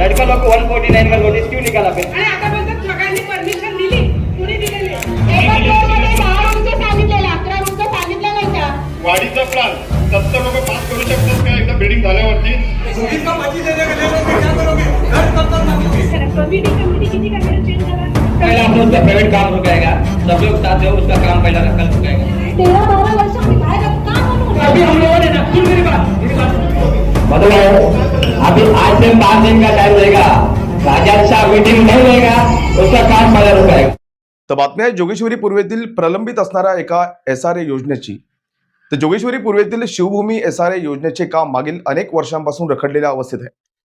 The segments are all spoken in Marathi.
लड़का लोग को 149 का नोटिस क्यों निकाला फिर? वाढीचा प्लॅन सत्तर लोक पास करू शकतात का? एकदा बिल्डिंग झाल्यावरती. कमिटी कमिटी किती कमिटी चेंज झाला पहला हम लोग का प्राइवेट काम सब लोग साथ हो उसका काम पहला बात मतलब अभी आज से पांच दिन का टाइम रहेगा। राजा मीटिंग नहीं रहेगा उसका काम पहला रुकेगा तर बातमी आहे जोगेश्वरी पूर्वेतील प्रलंबित असणाऱ्या एका एस आर ए योजनेची. तर जोगेश्वरी पूर्वेतील शिवभूमी एस आर ए योजनेचे काम मागील अनेक वर्षांपासून रखडलेल्या अवस्थेत आहे.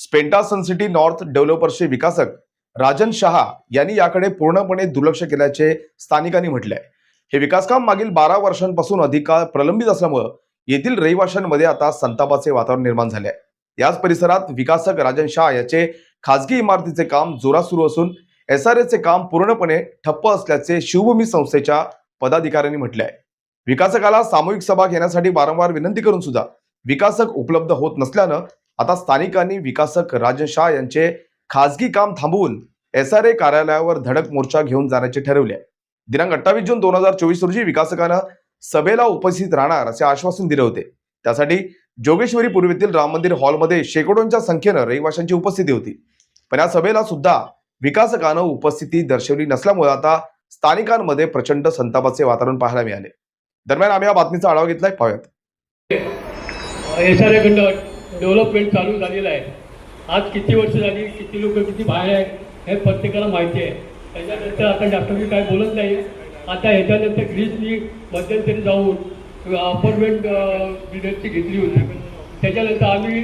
स्पेंटा सनसिटी नॉर्थ डेव्हलपर्सचे विकासक राजन शहा यांनी याकडे पूर्णपणे दुर्लक्ष केल्याचे स्थानिकांनी म्हटले आहे हे विकासकाम मागील बारा वर्षांपासून अधिक काळ प्रलंबित असल्यामुळं येथील रहिवाशांमध्ये आता संतापाचे वातावरण निर्माण झाले आहे. याच परिसरात विकासक राजन शाह याचे खासगी इमारतीचे काम जोरात सुरू असून एस आर एचे काम पूर्णपणे ठप्प असल्याचे शिवभूमी संस्थेच्या पदाधिकाऱ्यांनी म्हटले आहे विकासकाला सामूहिक सभा घेण्यासाठी वारंवार विनंती करून सुद्धा विकासक उपलब्ध होत नसल्यानं आता स्थानिकांनी विकासक राजन शाह यांचे खासगी काम थांबवून एस आर ए कार्यालयावर धडक मोर्चा घेऊन जाण्याचे ठरवले दिनांक अठ्ठावीस जून दोन हजार चोवीस रोजी विकासकानं सभेला उपस्थित राहणार असे आश्वासन दिले होते. त्यासाठी जोगेश्वरी पूर्वेतील राम मंदिर हॉलमध्ये शेकडोंच्या संख्येनं रहिवाशांची उपस्थिती होती. पण या सभेला सुद्धा विकासकानं उपस्थिती दर्शवली नसल्यामुळे आता स्थानिकांमध्ये प्रचंड संतापाचे वातावरण पाहायला मिळाले. दरम्यान आम्ही या बातमीचा आढावा घेतलाय. पाहूयात. एस आर डेव्हलपमेंट चालू झालेला आहे. आज किती वर्ष झाली किती लोक किती बाहेर आहे हे प्रत्येकाला माहिती आहे. त्याच्यानंतर आता डॉक्टर काय बोलत नाही आता ह्याच्यानंतर ग्रीसनी मध्यंतरी जाऊन अपार्टमेंट बिल्डरची घेतली होती. त्याच्यानंतर आम्ही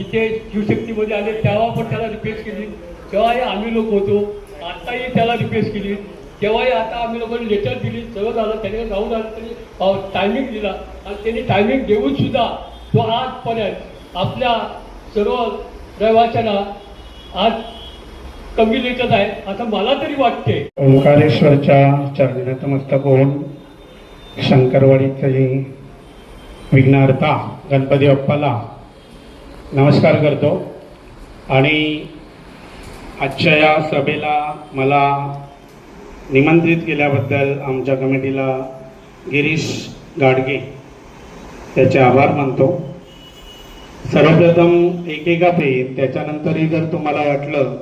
इथे शिवशक्तीमध्ये आले तेव्हा पण त्याला रिक्वेस्ट केली. तेव्हाही आम्ही लोक होतो. आत्ताही त्याला रिक्वेस्ट केली. तेव्हाही आता आम्ही लोकांनी लेटर दिली सगळं झालं. त्याने जाऊन आलं त्यांनी टायमिंग दिला. आणि त्यांनी टायमिंग देऊन सुद्धा तो आजपर्यंत आपल्या सर्व रहिवाशांना आज कमी लेखत आहे. असं मला तरी वाटते ओंकारेश्वरच्या चरणात मस्तक होऊन शंकरवाडीचे विघ्नहर्ता गणपती बाप्पाला नमस्कार करतो. आणि आजच्या या सभेला मला निमंत्रित केल्याबद्दल आमच्या कमिटीला गिरीश गाडगे त्याचे आभार मानतो. सर्वप्रथम एकेका पेन त्याच्यानंतरही जर तुम्हाला वाटलं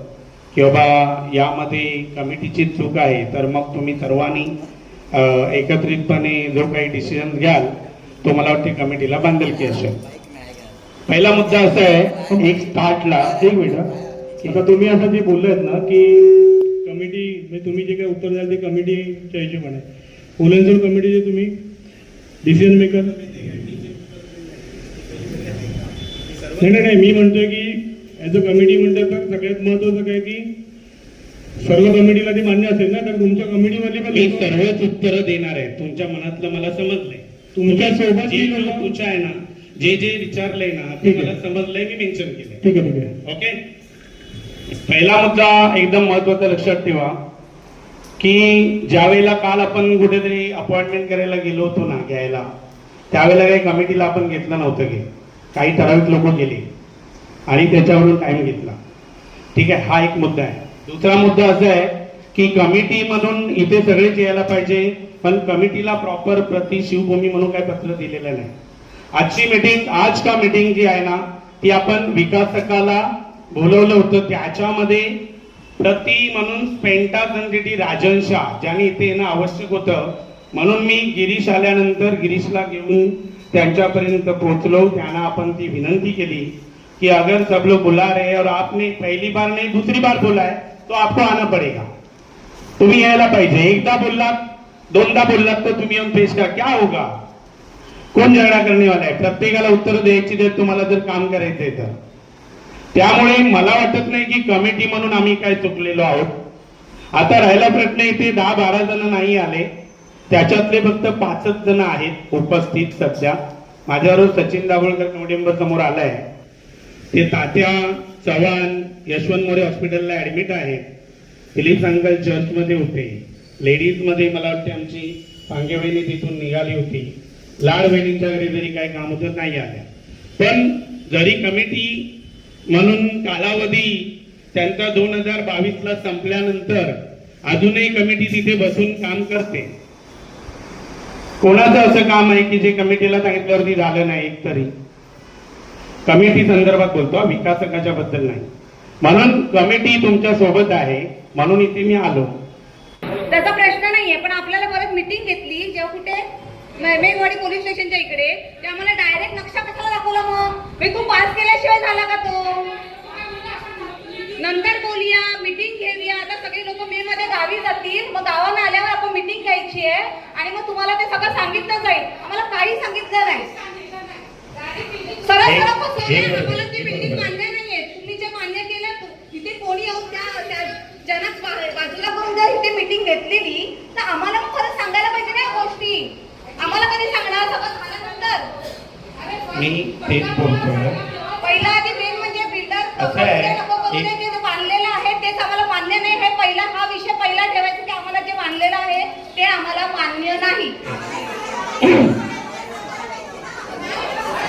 की बाबा यामध्ये कमिटीची चूक आहे तर मग तुम्ही सर्वांनी एकत्रितपणे जो काही डिसिजन घ्याल तो मला वाटते कमिटीला बांधेल की असेल पहिला मुद्दा असा आहे एक स्टार्टला एक मिनिट आता तुम्ही असं जे बोललेत ना की कमिटी म्हणजे तुम्ही जे काही उत्तर द्याल ते कमिटीच्या हिशोबाने. उलनसूर कमिटीचे तुम्ही डिसिजन मेकर नाही नाही नाही मी म्हणतोय की ॲज अ कमिटी म्हणतात तर सगळ्यात महत्वाचं काय की सर्व कमिटीला ते मान्य असेल ना? तर तुमच्या कमिटीमधली पण मी सर्वच उत्तर देणार आहे. तुमच्या मनातलं मला समजलंय. तुमच्यासोबत जे लोकं- तुमच्या आहे ना जे जे विचारलंय ना ते. मला समजलंय मी मेन्शन केलंय. ठीक आहे ठीक आहे. ओके पहिला मुद्दा एकदम महत्त्वाचा लक्षात ठेवा की ज्या वेळेला काल आपण कुठेतरी अपॉइंटमेंट करायला गेलो होतो ना घ्यायला त्यावेळेला काही कमिटीला आपण घेतलं नव्हतं की काही ठराविक लोक गेले आणि त्याच्यावरून टाइम घेतला. ठीक आहे? हा एक मुद्दा आहे. दुसरा मुद्दा असा आहे की कमिटी म्हणून इथे सगळेच यायला पाहिजे पण कमिटीला प्रॉपर प्रति शिवभूमी म्हणून काही पत्र दिलेलं नाही. आजची मीटिंग आज का मीटिंग जी आहे ना ती आपण विकासकाला बोलवलं होतं. त्याच्यामध्ये प्रति म्हणून पेंटा जनतेटी राजन शाह ज्याने इथे येणं आवश्यक होतं म्हणून मी गिरीश आल्यानंतर गिरीशला घेऊन त्यांच्यापर्यंत पोहोचलो. त्यांना आपण ती विनंती केली कि अगर सब लोग बुला रहे हैं और आपने पहली बार नहीं दूसरी बार बोला है तो आपको आना पड़ेगा। तुम्ही यायला पाहिजे। एकदा बोललात दोनदा बोललात तर तुम्ही येऊन पेश करा. क्या होगा? कोण झगडा करणे वाला आहे? प्रत्येकाला उत्तर द्यायची देत तुम्हाला जर काम करायचंय तर. त्यामुळे मला वाटत नाही की कमिटी म्हणून आम्ही काय चुकलेलो आहोत. आता राहिला प्रश्न इथे दहा बारा जण नाही आले. त्याच्यातले फक्त पाचच जण आहेत उपस्थित सध्या. माझ्याबरोबर सचिन दाभोळकर नोव्हेंबर समोर आलाय. ते तात्या चव्हाण यशवंत मोरे हॉस्पिटलला ऍडमिट आहेत फिलिप्स अंकल चर्चमध्ये होते. लेडीजमध्ये मला वाटते आमची पांगे वहिनी तिथून निघाली होती. लाड बहिणींच्या घरी जरी काही काम होतं नाही आल्या पण जरी कमिटी म्हणून कालावधी त्यांचा दोन हजार बावीस ला संपल्यानंतर अजूनही कमिटी तिथे बसून काम करते. कोणाचं असं काम आहे की जे कमिटीला सांगितल्यावरती झालं नाही एक तरी कमिटी संदर्भात बोलतो विकासकाच्या बद्दल नाही. म्हणून कमिटी तुमच्यासोबत आहे म्हणून इथे मी आलो. त्याचा प्रश्न नाहीये पण आपल्याला परत मिटिंग घेतली जेव्हा कुठे मेघवाडी पोलीस स्टेशनच्या इकडे ते आम्हाला डायरेक्ट नक्षा कशाला दाखवला मग? मी तू पास केल्याशिवाय झाला का तो? नंतर बोलूया मिटिंग घेऊया. आता सगळे लोक मे मध्ये गावी जातील. मग गावाला आल्यावर आपण मिटिंग घ्यायची आहे. आणि मग तुम्हाला ते सगळं सांगितलं जाईल. आम्हाला काही सांगितलं नाही. मी तेच बोलतोय. पहिला आधी मेन म्हणजे बिल्डर असं आहे, बांधलेलं तेच आम्हाला मान्य नाही. हे पहिला हा विषय पहिला ठेवायचा की आम्हाला जे बांधलेलं आहे ते आम्हाला मान्य नाही.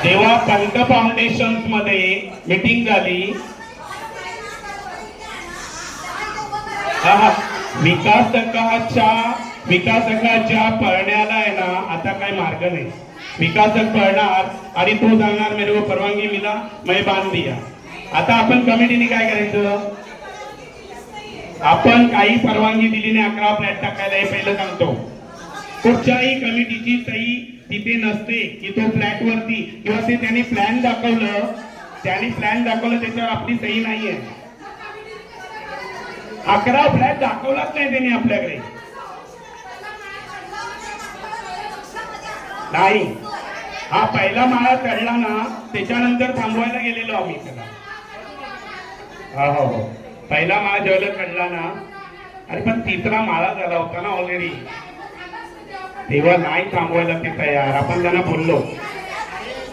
तेव्हा पंत फाउंडेशनमध्ये मीटिंग झाली. हा हा. विकासकाच्या विकासकाच्या पळण्याला आहे ना आता काय मार्ग नाही. विकासक पळणार आणि तो सांगणार मेरे को परवानगी मिला मैं बांध दिया. आता आपण कमिटीने काय करायचं? आपण काही परवानगी दिली नाही अकरा फ्लॅट टाकायला हे पहिलं सांगतो. कुठच्याही कमिटीची सही तिथे नसते की तो फ्लॅट वरती. किंवा ते त्यांनी प्लॅन दाखवलं त्यांनी प्लॅन दाखवलं त्याच्यावर आपली सही नाहीये. अकरा फ्लॅट दाखवलाच नाही त्यांनी आपल्याकडे. नाही. हा पहिला माळा चढला ना त्याच्यानंतर थांबवायला गेलेलो आम्ही त्याला हा हो हो. पहिला माळा जेवढा चढला ना अरे पण तिसरा माळा झाला होता ना ऑलरेडी तेव्हा नाही थांबवायला ते तयार. आपण त्यांना बोललो.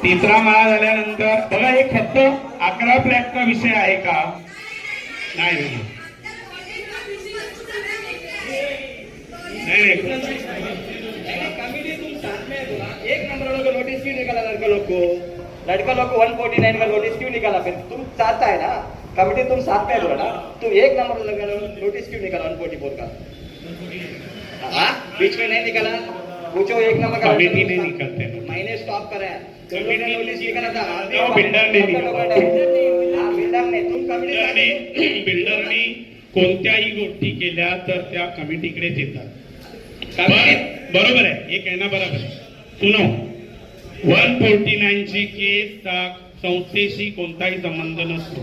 तिसरा माळा झाल्यानंतर बघा हे फक्त अकरा फ्लॅटचा विषय आहे का? नाही नाही. एक नंबर वालों को नोटिस क्यों निकाला लड़का लोग को? लड़का लोग को 149 का नोटिस क्यों निकाला? फिर तुम चाहता है ना? कमिटी तुम साथ में बोला ना। तुम एक नंबर लगा नोटिस क्यों निकाला? 144 का। हाँ? बीच में नहीं निकाला? पूछो एक नंबर का कमिटी ने निकलते। हैं मैंने स्टॉप तुम लोग ने नोटिस निकाला था। बिल्डर ने। हाँ बिल्डर ने तुम कमिटी बिल्डरने बिल्डरने कोणत्याही गोष्टी केल्या तर त्या कमिटीकडेच येतात बरोबर आहे. हे कहना बरोबर आहे. सुनो वन फोर्टी नाईन ची केसचा संस्थेशी कोणताही संबंध नसतो.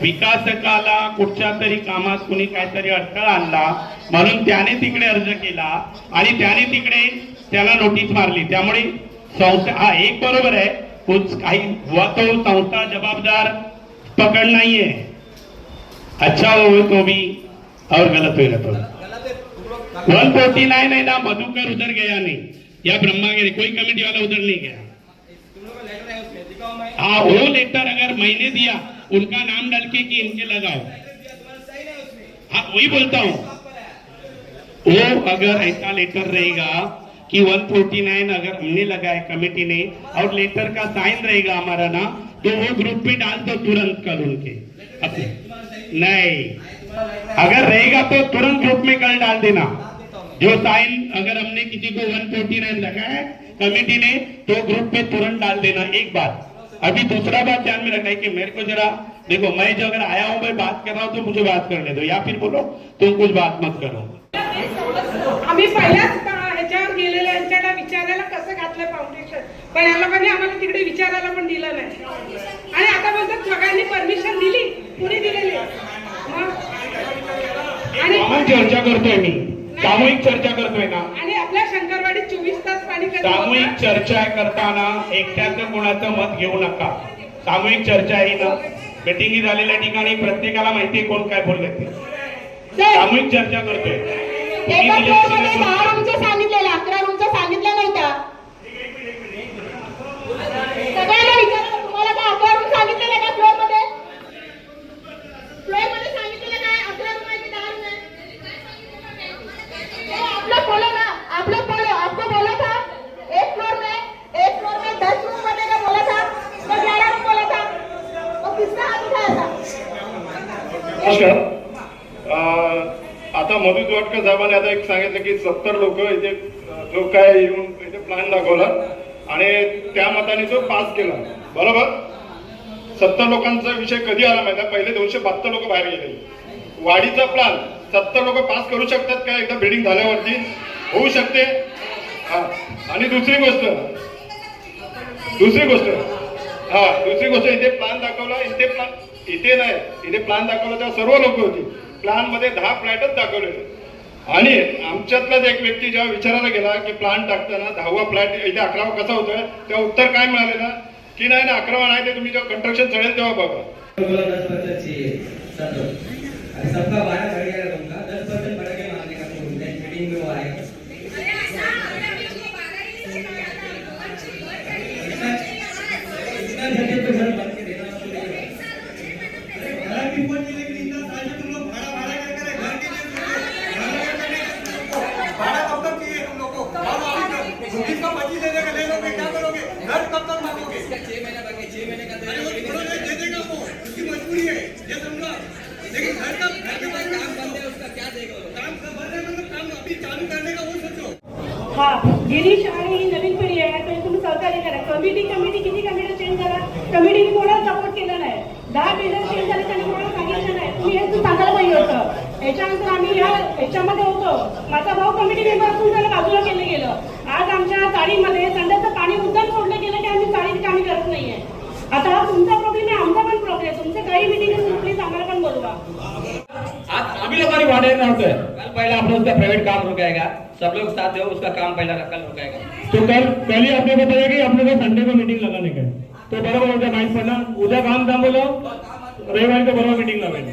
विकासकाला कुठच्या तरी कामात कुणी काहीतरी अडथळा आणला म्हणून त्याने तिकडे अर्ज केला आणि त्याने तिकडे त्याला नोटीस मारली. त्यामुळे संस्था हा एक बरोबर आहे. काही तो संस्था जबाबदार पकड़ नाहीये. है अच्छा हो तो भी. और गलत हो तो. वन फोर्टी नाइन है ना मधुकर उधर गया नहीं. या ब्रह्मागिरी कोई कमेटी वाला उधर नहीं गया. हाँ वो लेटर अगर मैंने दिया, उनका नाम डाल के कि इनके लगाओ। हाँ वही बोलता हूँ। वो अगर ऐसा लेटर रहेगा कि 149 अगर हमने लगाया कमेटी ने, और लेटर का साइन रहेगा हमारा ना तो वो ग्रुप पे डाल दो तुरंत कल उनके। नहीं। अगर रहेगा तो तुरंत ग्रुप में कल डाल देना। जो साइन अगर हमने किसी को 149 लगाया कमेटी ने तो ग्रुप में तुरंत डाल देना, एक बात अभी दूसरा बात ध्यान में रखना है कि मेरे को जरा देखो मैं जो अगर आया हूं मैं बात कर रहा हूं तो मुझे बात करने दो। या फिर बोलो तुम कुछ बात मत करो। आम्ही पहिल्याच ह्याच्यावर गेलेल्या यांच्याला विचारायला कसं घातलं फाउंडेशन पण ह्या लोकांनी आम्हाला तिकडे विचारायला पण दिलं नाही. आणि आता बोलतात सगळ्यांनी परमिशन दिली कुणी दिलेली? आणि चर्चा करतोय मी. सामूहिक चर्चा करतोय ना. आणि आपल्या शंकरवाडीत चोवीस तास पाणी सामूहिक? चर्चा करताना एकट्याचं कोणाचं मत घेऊ नका. सामूहिक चर्चा आहे ना. मिटिंगी झालेल्या ठिकाणी प्रत्येकाला माहितीये कोण काय बोलले ते. सामूहिक चर्चा करतोय. सांगितलेलं अकरा रूमचं सांगितलं नव्हतं. सगळ्यांना विचारा तुम्हाला काय अकरा रूम सांगितलेलं का फ्लोअरमध्ये फ्लोअरमध्ये सांगितलेलं काय अकरा रूम आहे की दहा रूम आहे ए, आपलं बोलो ना आपलं बोलो आपको बोला था एक फ्लोर में एक फ्लोर में दस रूम बनेगा बोला था तो ग्यारह रूम बोला था और किसका हाथ उठाया नमस्कार अं, आता मधु जोटकर साहेबांनी आता एक सांगितलं की सत्तर लोक इथे जो काय येऊन इथे प्लॅन दाखवला आणि त्या मताने तो पास केला. बरोबर? सत्तर लोकांचा विषय कधी आला माहिती आहे? पहिले दोनशे बहात्तर लोक बाहेर गेले. वाढीचा प्लॅन सत्तर लोक पास करू शकतात का? एकदा बिल्डिंग झाल्यावरती होऊ शकते. हा. आणि दुसरी गोष्ट दुसरी गोष्ट हा दुसरी गोष्ट इथे प्लॅन दाखवला इथे प्लॅन इथे नाही. इथे प्लॅन दाखवला तेव्हा सर्व लोक होती. प्लॅनमध्ये दहा फ्लॅटच दाखवलेले आणि आमच्यातलाच एक व्यक्ती जेव्हा विचारायला गेला की प्लान टाकताना दहावा फ्लॅट इथे अकरावा कसा होतोय तेव्हा उत्तर काय मिळालेलं की नाही ना अकरावा नाही ते तुम्ही जेव्हा कंस्ट्रक्शन चढेल तेव्हा बघा बोला दस परसेंट चाहिए सब लोग अरे सबका बारह बढ़ गया तुमका दस परसेंट बढ़ के मारने का तुम नेक्स्ट मीटिंग में वो आएगा इतना जगह पे घर बन के देना उसको नहीं भाड़ा कब तक चाहिए तुम लोग को हम अभी छब्बीस का पच्चीस दे देगा ले लोगे क्या करोगे घर कब तक मांगोगे छह महीने बाकी छह महीने का अरे वो थोड़ा देर दे देगा वो उसकी मजबूरी है ये समझो लेकिन घर का घर के बाद काम बंद है उसका क्या देगा वो? काम का बंद है मतलब काम अभी चालू करने का वो सोचो हा गिरीश आणि ही नवीन पिढी आहे. तरी तुम्ही सहकार्य करा कमिटी कमिटी किती कमिटी चेंज झाला? कमिटीने कोणाला सपोर्ट केला नाही? दहा बिल्डर चेंज झाले त्यांनी कोणाला सांगितलं नाही? तुम्ही हे सांगायला पाहिजे होतं. याच्यानंतर आम्ही या याच्यामध्ये होतो. माझा भाऊ कमिटी मेंबर असून त्याला बाजूला केलं गेलं. आज आमच्या चाळीमध्ये संध्याचं पाणी मुद्दाम सोडलं गेलं की आम्ही चाळीत कामी करत नाहीये. आता हा तुमचा प्रॉब्लेम आहे आमचा पण प्रॉब्लेम आहे. तुमचे काही मिटिंग प्लीज आम्हाला पण बोलवा. आज अभी लोगों वादे में होते कल पहला अपना उसका प्राइवेट काम रुकेगा सब लोग साथ दो उसका काम पहला कल रुकेगा तो कल कल ही आपने बताया कि अपने को संडे को मीटिंग लगाने का है. तो बरोबर उद्या माहीत पडणार उद्या काम थांबवलं रविवारी तो बरोबर मीटिंग लावेल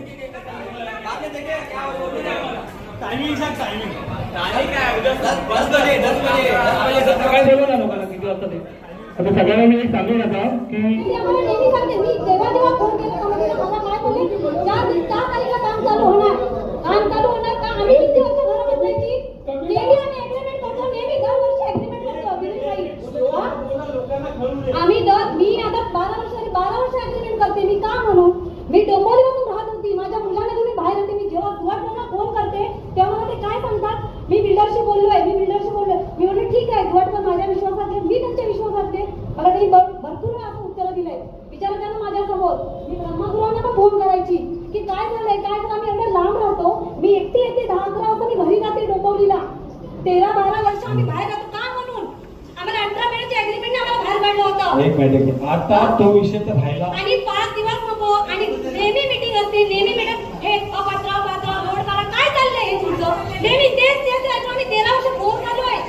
काय? बोलू ना लोकांना किती वाजता ते? आता सगळ्यांना मी एक सांगून आता की मी आम्हाला नेहमी सांगते मी जेव्हा जेव्हा फोन केला कमिटीला मला काय बोलले ज्या दिवशी त्या तारीखला काम चालू होणार काम चालू होणार का आम्ही किती वर्ष घरं बदलायची नेहमी आम्ही अग्रीमेंट करतो नेहमी दरवर्षी अग्रीमेंट करतो विनीत भाई हा? आम्ही दर मी आता बारा वर्ष बारा वर्ष अग्रीमेंट करते मी का म्हणू मी डोंबिवलीमधून राहत होती माझ्या मुलांना घेऊन मी बाहेर होते मी जेव्हा गुवाहाटीला फोन करते तेव्हा मला ते काय सांगतात मी बिल्डरशी बोललोय मी बिल्डरशी बोललोय मी म्हणलं ठीक आहे गुवाहाटीवर माझ्या विश्वासात घे मी त्यांच्या विश्वासात घे मला त्यांनी भर- भरपूर वेळा असं उत्तर दिलंय विचार त्यांना माझ्यासमोर मी ब्रह्मगुरांना करायची की काय झालंय काय झालं? आम्ही एवढं लांब राहतो. मी एकटी येते दहा अकरा वाजता मी घरी जाते डोंबिवलीला. तेरा बारा वर्ष आम्ही बाहेर जातो का म्हणून? आम्हाला अठरा महिन्याची अग्रीमेंट आम्हाला बाहेर काढलं होतं. एक मिनिट आता तो विषय तर राहिला. आणि पाच दिवस नको. आणि नेहमी मीटिंग असते. नेहमी मीटिंग हे अपात्र अपात्र रोड करा काय चाललंय हे तुमचं? नेहमी तेच तेच ऐकून आम्ही तेरा वर्ष फोन आहे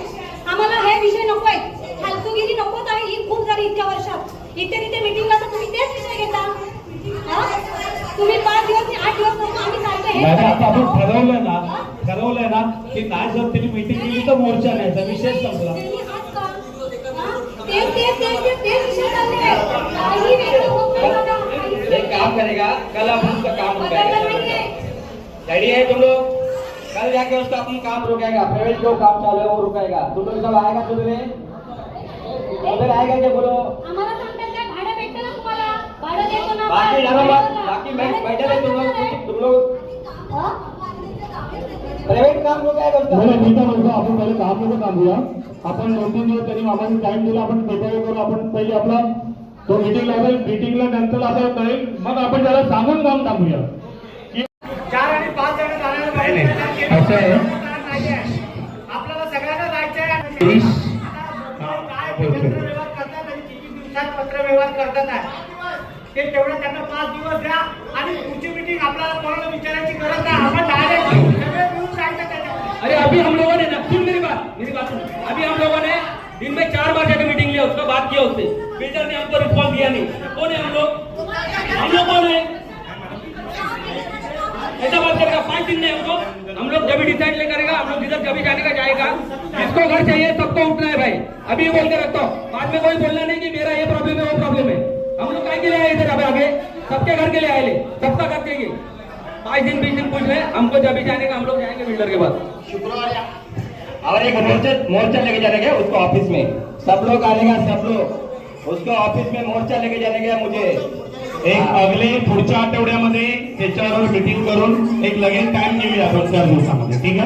आम्हाला हे विषय नको आहे फालतूगिरी नकोच आहे. ही खूप झाली इतक्या वर्षात. इथे तिथे मीटिंगला तर तुम्ही तेच विषय घेता? तुम्ही पाच दिवस आणि आठ दिवस आम्ही चालतोय आता आपण हे ठरवलंय ना ठरवलंय ना की नाही जर त्यांनी मीटिंग केली तर मोर्चा न्यायचा विषय संपला. एक काम करेगा कल उसका काम. रेडी है तुम लोग? कल जाके उसका अपन काम रुकेगा प्राइवेट जो काम चालू है वो रुकेगा. तुम लोग सब आएगा सुन में उधर आएगा क्या बोलो? आम्हाला सांगतात काय भाडं भेटतं ना तुम्हाला. भाडं देतो ना बाकी हा? प्राइवेट काम मी काय म्हणतो आपण पहिले काम थांबूया आपण दोन तीन दिवस त्यांनी आम्हाला टाइम दिला आपण पेपर करू आपण पहिले आपला तो मीटिंग लागेल मीटिंगला नंतर आता कळेल मग आपण त्याला सांगून काम थांबूया चार आणि पाच जण जाणार नाही. असं आहे. आपल्याला सगळ्यांना जायचं आहे. काय पत्र व्यवहार करतात आणि किती दिवसात पत्र व्यवहार करतात आहे. ते नाही. अरे, अभी हम लोगों ने सुन मेरी बात अभी हम लोगों ने दिन में चार बार जाकर मीटिंग लिया, उसका बात किया उससे। बिल्डर ने हमको रिस्पॉन्स दिया नहीं। कौन है हम लोग? हम लोग कौन है? ऐसा बात करेगा, पाँच दिन में हमको, हम लोग जब डिसाइड ले करेगा, हम लोग जिधर जब जाने का जाएगा, जिसको घर चाहिए सबको उठना है भाई। अभी बोल के रखता हूँ, बाद में कोई बोलना नहीं कि मेरा ये प्रॉब्लम है, वो प्रॉब्लम है। हम लोग काय के लिए आए इधर अब आगे? सबके घर के लिए आए सबका घर चाहिए पाँच दिन, बीस दिन पूछ रहे हमको जब भी जाने का, हम लोग जाएँगे बिल्डर के पास। और एक मोर्चा मोर्चा लेके जाने का उसको ऑफ़िस में। सब लोग आने का सब लोग। उसको ऑफ़िस में मोर्चा लेके जाने गया मुझे। एक अगले पुढच्या आठवड्यामध्ये त्याच्यावर मीटिंग करून एक लगेच टाइम घेऊया दोन चार दिवसामध्ये, ठीक आहे?